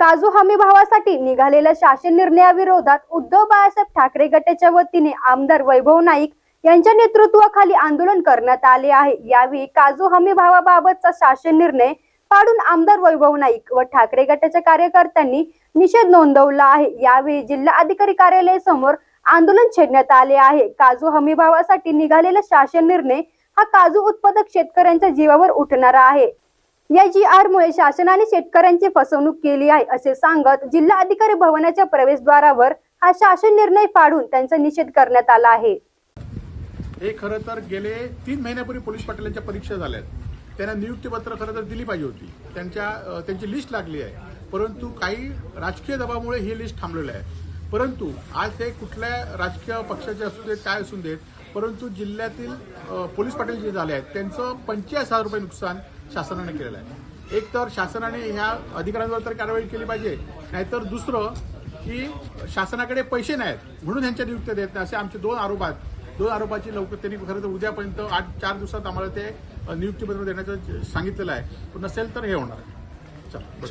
काजू हमी भावासाठी निघालेल्या शासन निर्णयाविरोधात उद्धव बाळासाहेब ठाकरे गटाच्या वतीने आमदार वैभव नाईक यांच्या नेतृत्वाखाली आंदोलन करण्यात आले आहे. यावेळी काजू हमी भावाबाबतचा शासन निर्णय पाडून आमदार वैभव नाईक व ठाकरे गटाच्या कार्यकर्त्यांनी निषेध नोंदवला आहे. यावेळी जिल्हा अधिकारी कार्यालयासमोर आंदोलन छेडण्यात आले आहे. काजू हमी भावासाठी निघालेला शासन निर्णय हा काजू उत्पादक शेतकऱ्यांच्या जीवावर उठणारा आहे. या जी आर मुळे शासनाने शेतकऱ्यांची फसवणूक केली आहे असे सांगत जिल्हा अधिकारी भवनाच्या प्रवेशद्वारावर हा शासन निर्णय पाडून त्यांचा निषेध करण्यात आला आहे. हे खरं तर गेले तीन महिन्यापूर्वी पोलीस पाटलांच्या परीक्षा झाल्या त्यांना नियुक्तीपत्र खरं तर दिली पाहिजे होती. त्यांच्या त्यांची लिस्ट लागली आहे. परंतु काही राजकीय दबावामुळे ही लिस्ट थांबलेली आहे. परंतु आज ते कुठल्या राजकीय पक्षाचे असू देत काय असू देत परंतु जिल्ह्यातील पोलीस पाटील जे झाले आहेत त्यांचं पंचेचाळीस हजार रुपये नुकसान शासनाने केलेलं आहे. एक तर शासनाने ह्या अधिकाऱ्यांवर तर कारवाई केली पाहिजे. नाहीतर दुसरं की शासनाकडे पैसे नाहीत म्हणून ह्यांच्या नियुक्त्या देत नाही. असे आमचे दोन आरोप आहेत. दोन आरोपाची लवकर त्यांनी खरं तर उद्यापर्यंत आठ चार दिवसात आम्हाला ते नियुक्तीपत्र देण्याचं सांगितलेलं आहे. पण नसेल तर हे होणार. आहे चला